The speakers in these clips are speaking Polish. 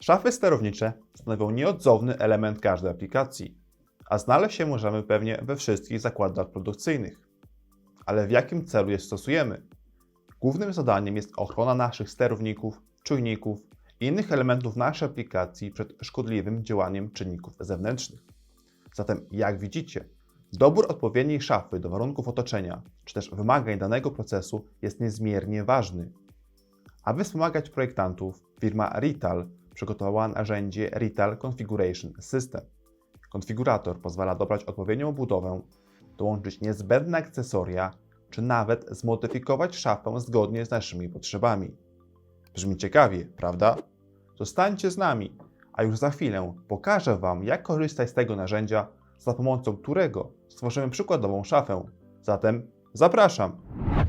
Szafy sterownicze stanowią nieodzowny element każdej aplikacji, a znaleźć się możemy pewnie we wszystkich zakładach produkcyjnych. Ale w jakim celu je stosujemy? Głównym zadaniem jest ochrona naszych sterowników, czujników i innych elementów naszej aplikacji przed szkodliwym działaniem czynników zewnętrznych. Zatem, jak widzicie, dobór odpowiedniej szafy do warunków otoczenia czy też wymagań danego procesu jest niezmiernie ważny. Aby wspomagać projektantów, firma Rital przygotowała narzędzie Rital Configuration System. Konfigurator pozwala dobrać odpowiednią budowę, dołączyć niezbędne akcesoria, czy nawet zmodyfikować szafę zgodnie z naszymi potrzebami. Brzmi ciekawie, prawda? Zostańcie z nami, a już za chwilę pokażę Wam, jak korzystać z tego narzędzia, za pomocą którego stworzymy przykładową szafę. Zatem zapraszam!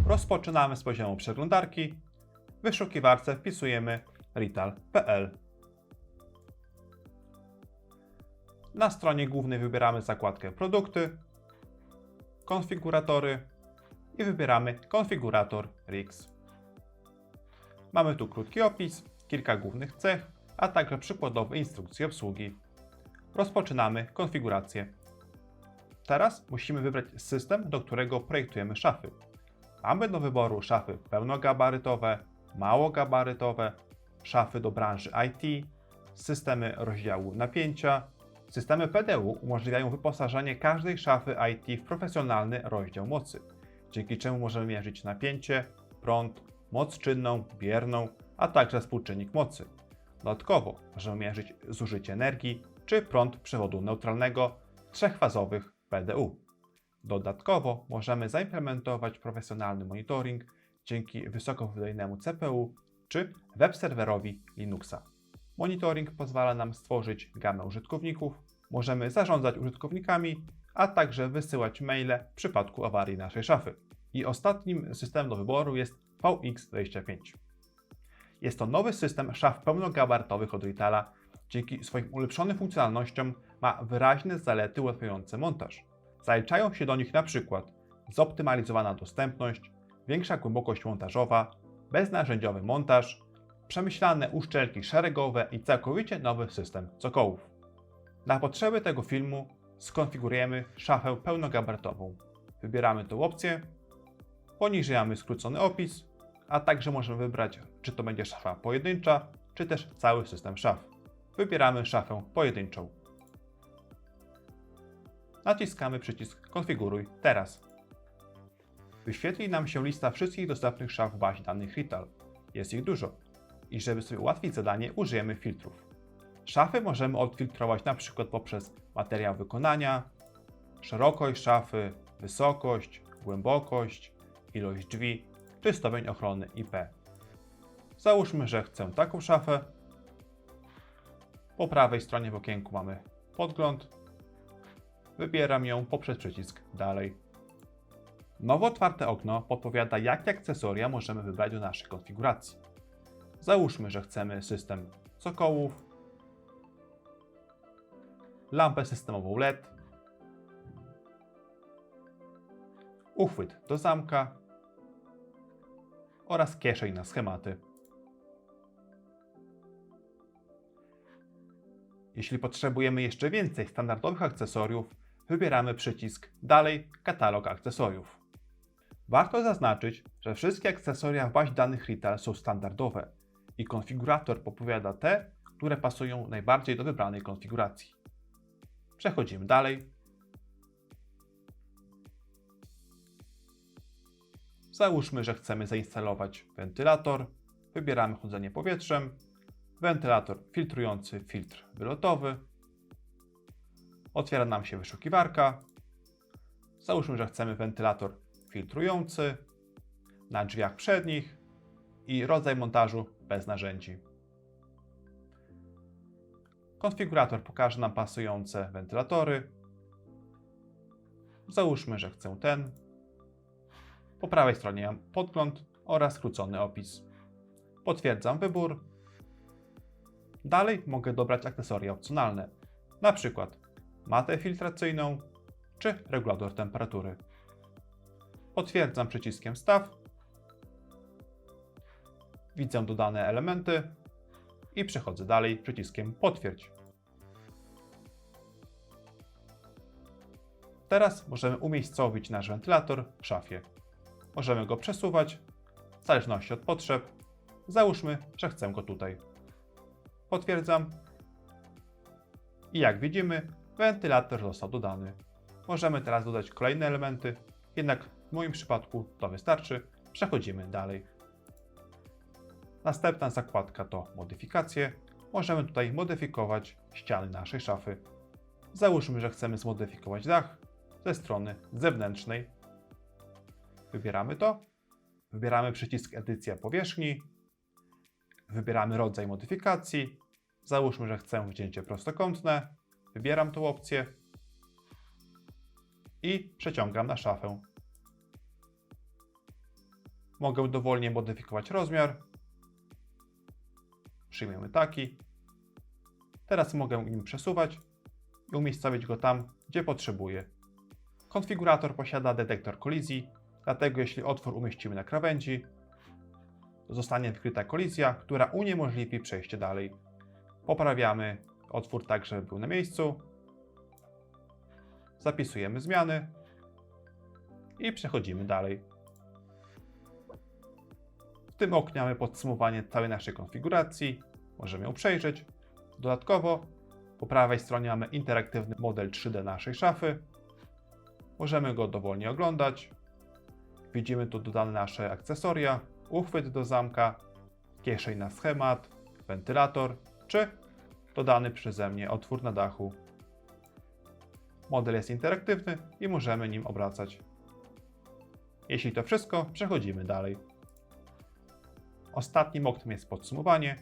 Rozpoczynamy z poziomu przeglądarki. W wyszukiwarce wpisujemy rital.pl. Na stronie głównej wybieramy zakładkę Produkty, Konfiguratory i wybieramy Konfigurator RIX. Mamy tu krótki opis, kilka głównych cech, a także przykładowe instrukcje obsługi. Rozpoczynamy konfigurację. Teraz musimy wybrać system, do którego projektujemy szafy. Mamy do wyboru szafy pełnogabarytowe, małogabarytowe, szafy do branży IT, systemy rozdziału napięcia. Systemy PDU umożliwiają wyposażenie każdej szafy IT w profesjonalny rozdział mocy, dzięki czemu możemy mierzyć napięcie, prąd, moc czynną, bierną, a także współczynnik mocy. Dodatkowo możemy mierzyć zużycie energii czy prąd przewodu neutralnego trzechfazowych PDU. Dodatkowo możemy zaimplementować profesjonalny monitoring dzięki wysokowydajnemu CPU czy webserwerowi Linuxa. Monitoring pozwala nam stworzyć gamę użytkowników, możemy zarządzać użytkownikami, a także wysyłać maile w przypadku awarii naszej szafy. I ostatnim systemem do wyboru jest VX25. Jest to nowy system szaf pełnogabarytowych od Ritala. Dzięki swoim ulepszonym funkcjonalnościom ma wyraźne zalety ułatwiające montaż. Zaliczają się do nich na przykład zoptymalizowana dostępność, większa głębokość montażowa, beznarzędziowy montaż, przemyślane uszczelki szeregowe i całkowicie nowy system cokołów. Na potrzeby tego filmu skonfigurujemy szafę pełnogabarytową. Wybieramy tę opcję, poniżej mamy skrócony opis, a także możemy wybrać, czy to będzie szafa pojedyncza, czy też cały system szaf. Wybieramy szafę pojedynczą. Naciskamy przycisk Konfiguruj teraz. Wyświetli nam się lista wszystkich dostępnych szaf w bazie danych Rital. Jest ich dużo. I żeby sobie ułatwić zadanie, użyjemy filtrów. Szafy możemy odfiltrować np. poprzez materiał wykonania, szerokość szafy, wysokość, głębokość, ilość drzwi czy stopień ochrony IP. Załóżmy, że chcę taką szafę. Po prawej stronie w okienku mamy podgląd. Wybieram ją poprzez przycisk Dalej. Nowo otwarte okno podpowiada, jakie akcesoria możemy wybrać do naszej konfiguracji. Załóżmy, że chcemy system sokołów, lampę systemową LED, uchwyt do zamka oraz kieszeń na schematy. Jeśli potrzebujemy jeszcze więcej standardowych akcesoriów, wybieramy przycisk Dalej katalog akcesoriów. Warto zaznaczyć, że wszystkie akcesoria w bazie danych Rital są standardowe i konfigurator podpowiada te, które pasują najbardziej do wybranej konfiguracji. Przechodzimy dalej. Załóżmy, że chcemy zainstalować wentylator. Wybieramy chłodzenie powietrzem, wentylator filtrujący filtr wylotowy. Otwiera nam się wyszukiwarka. Załóżmy, że chcemy wentylator filtrujący na drzwiach przednich i rodzaj montażu bez narzędzi. Konfigurator pokaże nam pasujące wentylatory. Załóżmy, że chcę ten. Po prawej stronie mam podgląd oraz skrócony opis. Potwierdzam wybór. Dalej mogę dobrać akcesoria opcjonalne, na przykład matę filtracyjną czy regulator temperatury. Potwierdzam przyciskiem Staw. Widzę dodane elementy i przechodzę dalej przyciskiem potwierdź. Teraz możemy umiejscowić nasz wentylator w szafie. Możemy go przesuwać w zależności od potrzeb. Załóżmy, że chcę go tutaj. Potwierdzam. I jak widzimy, wentylator został dodany. Możemy teraz dodać kolejne elementy, jednak w moim przypadku to wystarczy. Przechodzimy dalej. Następna zakładka to modyfikacje. Możemy tutaj modyfikować ściany naszej szafy. Załóżmy, że chcemy zmodyfikować dach ze strony zewnętrznej. Wybieramy to. Wybieramy przycisk edycja powierzchni. Wybieramy rodzaj modyfikacji. Załóżmy, że chcę wcięcie prostokątne. Wybieram tą opcję i przeciągam na szafę. Mogę dowolnie modyfikować rozmiar. Przyjmiemy taki. Teraz mogę nim przesuwać i umiejscowić go tam, gdzie potrzebuję. Konfigurator posiada detektor kolizji, dlatego jeśli otwór umieścimy na krawędzi, zostanie wykryta kolizja, która uniemożliwi przejście dalej. Poprawiamy otwór tak, żeby był na miejscu. Zapisujemy zmiany i przechodzimy dalej. W tym oknie mamy podsumowanie całej naszej konfiguracji. Możemy ją przejrzeć. Dodatkowo po prawej stronie mamy interaktywny model 3D naszej szafy. Możemy go dowolnie oglądać. Widzimy tu dodane nasze akcesoria, uchwyt do zamka, kieszeń na schemat, wentylator czy dodany przeze mnie otwór na dachu. Model jest interaktywny i możemy nim obracać. Jeśli to wszystko, przechodzimy dalej. Ostatnim oknem jest podsumowanie.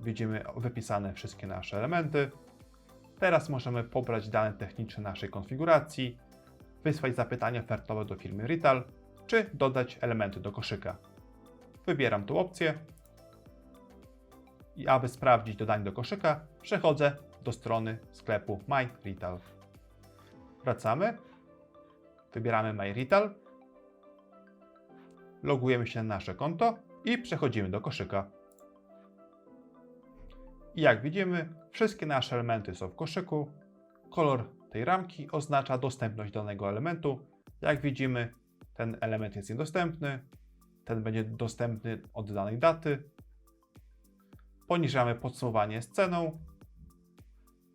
Widzimy wypisane wszystkie nasze elementy. Teraz możemy pobrać dane techniczne naszej konfiguracji, wysłać zapytanie ofertowe do firmy Rital, czy dodać elementy do koszyka. Wybieram tą opcję i aby sprawdzić dodanie do koszyka, przechodzę do strony sklepu My Retail. Wracamy, wybieramy My Retail, logujemy się na nasze konto i przechodzimy do koszyka. I jak widzimy, wszystkie nasze elementy są w koszyku. Kolor tej ramki oznacza dostępność danego elementu. Jak widzimy, ten element jest niedostępny, ten będzie dostępny od danej daty. Poniżamy podsumowanie z ceną.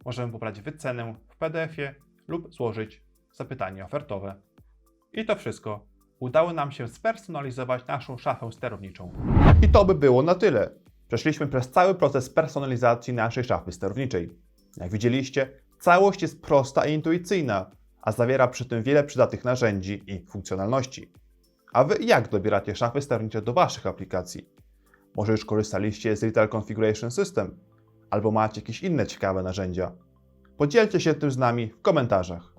Możemy pobrać wycenę w PDF-ie lub złożyć zapytanie ofertowe. I to wszystko. Udało nam się spersonalizować naszą szafę sterowniczą. I to by było na tyle. Przeszliśmy przez cały proces personalizacji naszej szafy sterowniczej. Jak widzieliście, całość jest prosta i intuicyjna, a zawiera przy tym wiele przydatnych narzędzi i funkcjonalności. A Wy jak dobieracie szafy sterownicze do Waszych aplikacji? Może już korzystaliście z Retail Configuration System? Albo macie jakieś inne ciekawe narzędzia? Podzielcie się tym z nami w komentarzach.